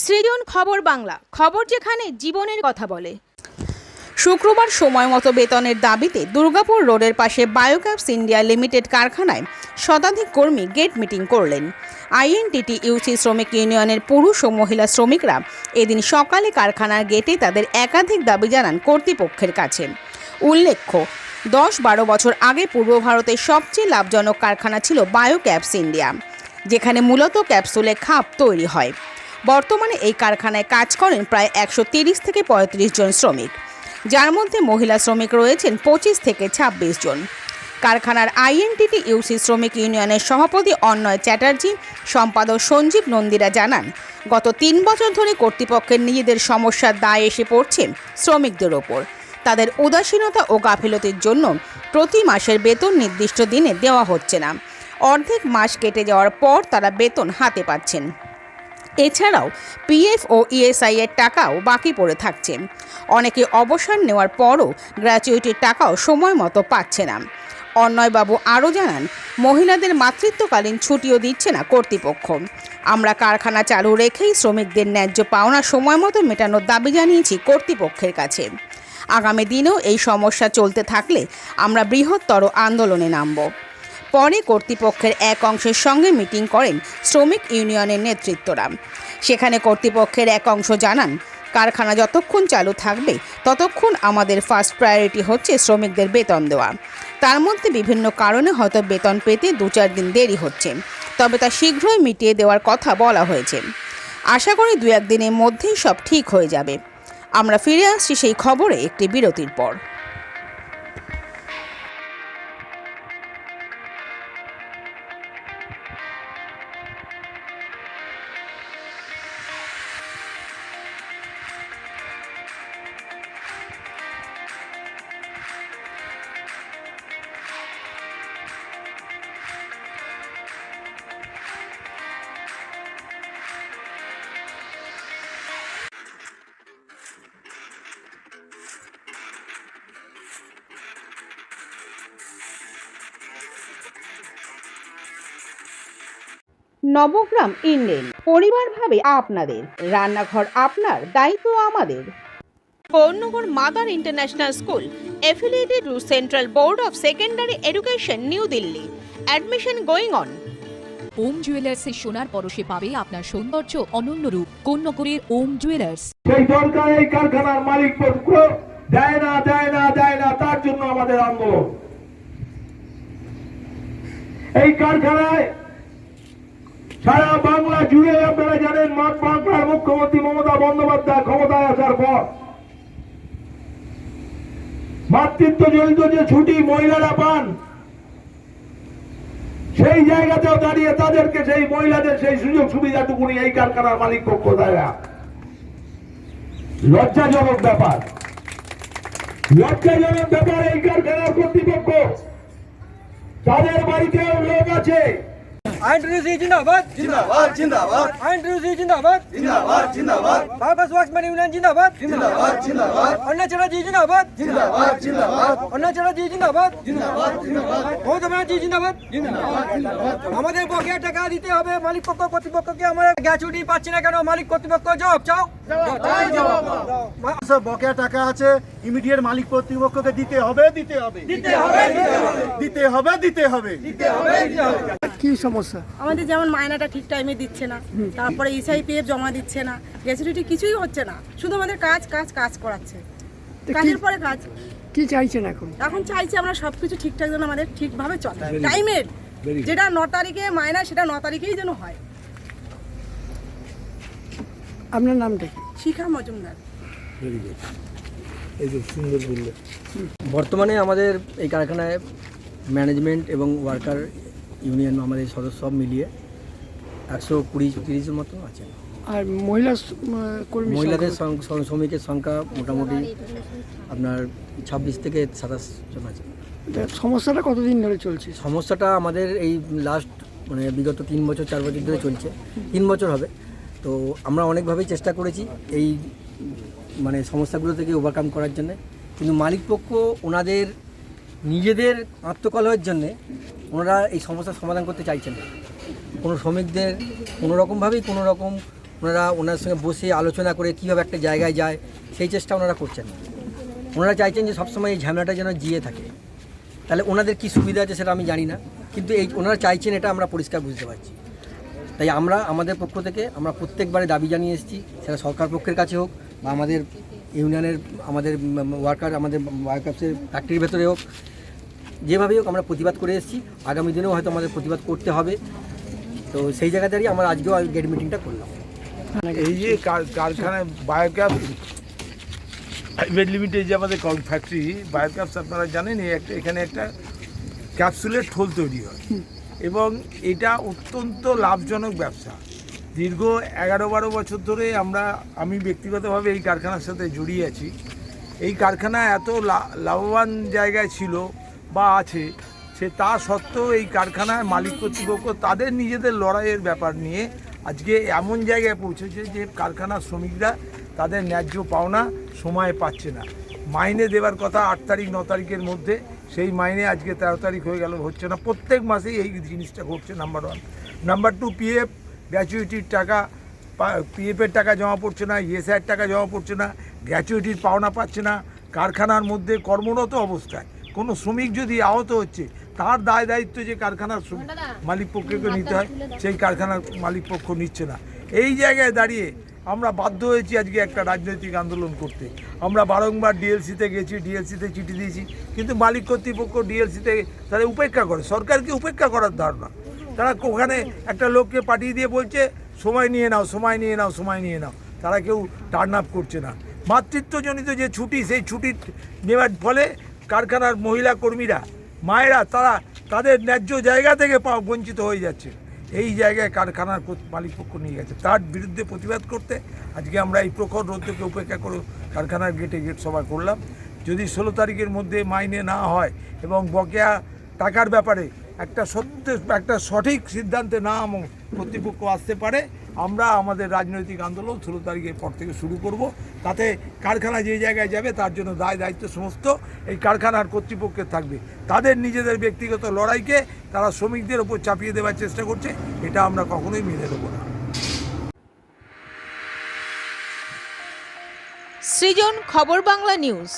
সৃজন খবর বাংলা, খবর যেখানে জীবনের কথা বলে। শুক্রবার সময় মতো বেতনের দাবিতে দুর্গাপুর রোডের পাশে বায়োগ্যাস ইন্ডিয়া লিমিটেড কারখানায় শতাধিক কর্মী গেট মিটিং করলেন। আইএনটিটি ইউসি শ্রমিক ইউনিয়নের পুরুষ ও মহিলা শ্রমিকরা এদিন সকালে কারখানার গেটে তাদের একাধিক দাবি জানান কর্তৃপক্ষের কাছে। উল্লেখ্য, দশ বারো বছর আগে পূর্ব ভারতের সবচেয়ে লাভজনক কারখানা ছিল বায়োক্যাপস ইন্ডিয়া, যেখানে মূলত ক্যাপসুলে খাপ তৈরি হয়। বর্তমানে এই কারখানায় কাজ করেন প্রায় একশো থেকে পঁয়ত্রিশ জন শ্রমিক। যার মধ্যে মহিলা শ্রমিক রয়েছেন পঁচিশ থেকে ছাব্বিশ জন। কারখানার আইএনটিটি ইউসি শ্রমিক ইউনিয়নের সভাপতি অন্নয় চ্যাটার্জি, সম্পাদক সঞ্জীব নন্দীরা জানান, গত তিন বছর ধরে কর্তৃপক্ষের নিজেদের সমস্যার দায় এসে পড়ছে শ্রমিকদের ওপর। তাদের উদাসীনতা ও গাফিলতির জন্য প্রতি মাসের বেতন নির্দিষ্ট দিনে দেওয়া হচ্ছে না। অর্ধেক মাস কেটে যাওয়ার পর তারা বেতন হাতে পাচ্ছেন। এছাড়াও পিএফ ও ইএসআই এর টাকাও বাকি পড়ে থাকছে। অনেকে অবসর নেওয়ার পরও গ্র্যাচুইটির টাকাও সময় মতো পাচ্ছে না। অন্নয়বাবু আরও জানান, মহিলাদের মাতৃত্বকালীন ছুটিও দিচ্ছে না কর্তৃপক্ষ। আমরা কারখানা চালু রেখেই শ্রমিকদের ন্যায্য পাওনা সময় মতো মেটানোর দাবি জানিয়েছি কর্তৃপক্ষের কাছে। আগামী দিনেও এই সমস্যা চলতে থাকলে আমরা বৃহত্তর আন্দোলনে নামব। পরে কর্তৃপক্ষের এক অংশের সঙ্গে মিটিং করেন শ্রমিক ইউনিয়নের নেতৃত্বরা। সেখানে কর্তৃপক্ষের এক অংশ জানান, কারখানা যতক্ষণ চালু থাকবে, ততক্ষণ আমাদের ফার্স্ট প্রায়োরিটি হচ্ছে শ্রমিকদের বেতন দেওয়া। তার মধ্যে বিভিন্ন কারণে হয়তো বেতন পেতে দু চার দিন দেরি হচ্ছে, তবে তা শীঘ্রই মিটিয়ে দেওয়ার কথা বলা হয়েছে। আশা করি দু একদিনের মধ্যেই সব ঠিক হয়ে যাবে। আমরা ফিরে আসছি সেই খবরে একটি বিরতির পর। নবগ্রাম ইন্ডেন পরিবার ভাবে আপনাদের রান্নাঘর আপনার দায়িত্ব আমাদের। Pournagar mother international school affiliated to central board of secondary education new Delhi. Admission going on. Om jewellers এর সোনার পরশে পাবে আপনার সৌন্দর্য অনন্য রূপ কোন্নগরের ওম জুয়েলার্স? সেই সরকার এই কারখানার মালিক পক্ষ দেয় না দেয় না দেয় না তার জন্য আমাদের আন্দোলন। এই কারখানায় সারা বাংলা জুড়ে আপনারা জানেন মাঠ বাংলার মুখ্যমন্ত্রী মমতা বন্দ্যোপাধ্যায় ক্ষমতায় আসার পর। মাতৃত্ব জড়িত যে ছুটি মহিলারা পান, সেই জায়গাতেও দাঁড়িয়ে তাদেরকে সেই মহিলাদের সেই সুযোগ সুবিধাটুকুনি এই কারখানার মালিক পক্ষ দেয় লজ্জাজনক ব্যাপার। লজ্জাজনক ব্যাপার এই কারখানার কর্তৃপক্ষ। তাদের বাড়িতেও লোক আছে। আইনট্রুসি জিন্দাবাদ জিন্দাবাদ জিন্দাবাদ আইনট্রুসি জিন্দাবাদ জিন্দাবাদ জিন্দাবাদ বাবাস ওয়াক্সম্যান ইউনিয়ন জিন্দাবাদ জিন্দাবাদ জিন্দাবাদ অন্নাচলাজি জিন্দাবাদ জিন্দাবাদ জিন্দাবাদ অন্নাচলাজি জিন্দাবাদ জিন্দাবাদ জিন্দাবাদ মমতা ব্যানার্জি জিন্দাবাদ আমাদের বকেয়া টাকা দিতে হবে মালিক পক্ষ কর্তৃপক্ষকে আমরা গ্যাচুটি পাচ্ছি না কেন মালিক কর্তৃপক্ষ জবাব চাও? সব বকেয়া টাকা আছে ইমিডিয়েট মালিক কর্তৃপক্ষকে দিতে হবে। দিতে হবে দিতে হবে। দিতে হবে দিতে হবে। কি সমস্যা? আমাদের যেমন মায়নাটা ঠিক টাইমে দিচ্ছে না তারপরে ইসআইপিএফ জমা দিচ্ছে না গ্যাসিডিটি কিছুই হচ্ছে না শুধু আমাদের কাজ কাজ কাজ করাচ্ছে। কাজের পরে কাজ। কি চাইছেন এখন? এখন চাইছি আমরা সব কিছু ঠিকঠাক যেন আমাদের ঠিকভাবে চলে। টাইমের যেটা ন তারিখে মায়না সেটা ন তারিখেই যেন হয়। আপনার নামটা কি? শিখা মজুমদার। বর্তমানে আমাদের এই কারখানায় ম্যানেজমেন্ট এবং ওয়ার্কার ইউনিয়ন আমাদের সদস্য সব মিলিয়ে একশো কুড়ি তিরিশের মতো আছে। আর মহিলা মহিলাদের শ্রমিকের সংখ্যা মোটামুটি আপনার ছাব্বিশ থেকে সাতাশ জন আছে। সমস্যাটা কতদিন ধরে চলছে? সমস্যাটা আমাদের এই লাস্ট মানে বিগত তিন বছর চার বছর ধরে চলছে। তিন বছর হবে। তো আমরা অনেকভাবেই চেষ্টা করেছি এই মানে সমস্যাগুলো থেকে ওভারকাম করার জন্য। কিন্তু মালিকপক্ষ ওনাদের নিজেদের আত্মকলহের জন্যে ওনারা এই সমস্যার সমাধান করতে চাইছেন। কোনো শ্রমিকদের কোনো রকমভাবেই কোনো রকম ওনারা ওনার সঙ্গে বসে আলোচনা করে কীভাবে একটা জায়গায় যায়, সেই চেষ্টা ওনারা করছেন। ওনারা চাইছেন যে সবসময় এই ঝামেলাটা যেন জিয়ে থাকে। তাহলে ওনাদের কী সুবিধা আছে সেটা আমি জানি না, কিন্তু এই ওনারা চাইছেন এটা আমরা পরিষ্কার বুঝতে পারছি। তাই আমরা, আমাদের পক্ষ থেকে আমরা প্রত্যেকবারে দাবি জানিয়ে এসেছি, সেটা সরকার পক্ষের কাছে হোক বা আমাদের ইউনিয়নের, আমাদের ওয়ার্কার, আমাদের ওয়ার্কার্সের ফ্যাক্টরির ভেতরে হোক যেভাবেই হোক আমরা প্রতিবাদ করে এসেছি। আগামী দিনেও হয়তো আমাদের প্রতিবাদ করতে হবে। তো সেই জায়গা দাঁড়িয়ে আমরা আজকেও গেট মিটিংটা করলাম। এই যে কার- কারখানায় বায়োগ্যাস প্রাইভেট লিমিটেড যে আমাদের ফ্যাক্টরি বায়োগ্যাস আপনারা জানেন একটা এখানে একটা ক্যাপসুলের ঠোল তৈরি হয়। এবং এটা অত্যন্ত লাভজনক ব্যবসা। দীর্ঘ এগারো বারো বছর ধরে আমরা আমি ব্যক্তিগতভাবে এই কারখানার সাথে জড়িয়ে আছি। এই কারখানা এত লাভবান জায়গায় ছিল বা আছে, সে তা সত্ত্বেও এই কারখানায় মালিক কর্তৃপক্ষ তাদের নিজেদের লড়াইয়ের ব্যাপার নিয়ে আজকে এমন জায়গায় পৌঁছেছে যে কারখানার শ্রমিকরা তাদের ন্যায্য পাওনা সময় পাচ্ছে না। মাইনে দেওয়ার কথা আট তারিখ, ন তারিখের মধ্যে, সেই মাইনে আজকে তেরো তারিখ হয়ে গেল, হচ্ছে না। প্রত্যেক মাসেই এই জিনিসটা ঘটছে number one number two PF গ্র্যাচুইটির টাকা পিএফের টাকা জমা পড়ছে না ইএসআইয়ের টাকা জমা পড়ছে না গ্র্যাচুইটির পাওনা পাচ্ছে না, কারখানার মধ্যে কর্মরত অবস্থায়। কোনো শ্রমিক যদি আহত হচ্ছে তার দায় দায়িত্ব যে কারখানার মালিক পক্ষকে নিতে হয় সেই কারখানার মালিক পক্ষ নিচ্ছে না। এই জায়গায় দাঁড়িয়ে আমরা বাধ্য হয়েছি আজকে একটা রাজনৈতিক আন্দোলন করতে। আমরা বারংবার ডিএলসিতে গেছি ডিএলসিতে চিঠি দিয়েছি কিন্তু মালিক কর্তৃপক্ষ ডিএলসিতে তারা উপেক্ষা করে। সরকারকে উপেক্ষা করার ধারণা। তারা ওখানে একটা লোককে পাঠিয়ে দিয়ে বলছে সময় নিয়ে নাও সময় নিয়ে নাও সময় নিয়ে নাও। তারা কেউ টার্ন আপ করছে না। মাতৃত্বজনিত যে ছুটি সেই ছুটি নেওয়ার ফলে কারখানার মহিলা কর্মীরা, মায়েরা, তারা তাদের ন্যায্য জায়গা থেকে পাওয়া বঞ্চিত হয়ে যাচ্ছে। এই জায়গায় কারখানার মালিকপক্ষ নিয়ে গেছে। তার বিরুদ্ধে প্রতিবাদ করতে আজকে আমরা এই প্রখর রোদ্রকে উপেক্ষা করে কারখানার গেটে গেট সভা করলাম। যদি ষোলো তারিখের মধ্যে মাইনে না হয় এবং বকেয়া টাকার ব্যাপারে একটা সত্য, একটা সঠিক সিদ্ধান্তে না কর্তৃপক্ষ আসতে পারে আমরা আমাদের রাজনৈতিক আন্দোলন ষোলো তারিখের পর থেকে শুরু করব। তাতে কারখানা যে জায়গায় যাবে, তার জন্য দায় দায়িত্ব সমস্ত এই কারখানার কর্তৃপক্ষের থাকবে। তাদের নিজেদের ব্যক্তিগত লড়াইকে তারা শ্রমিকদের ওপর চাপিয়ে দেওয়ার চেষ্টা করছে, এটা আমরা কখনোই মেনে দেবো না। সৃজন খবর বাংলা নিউজ।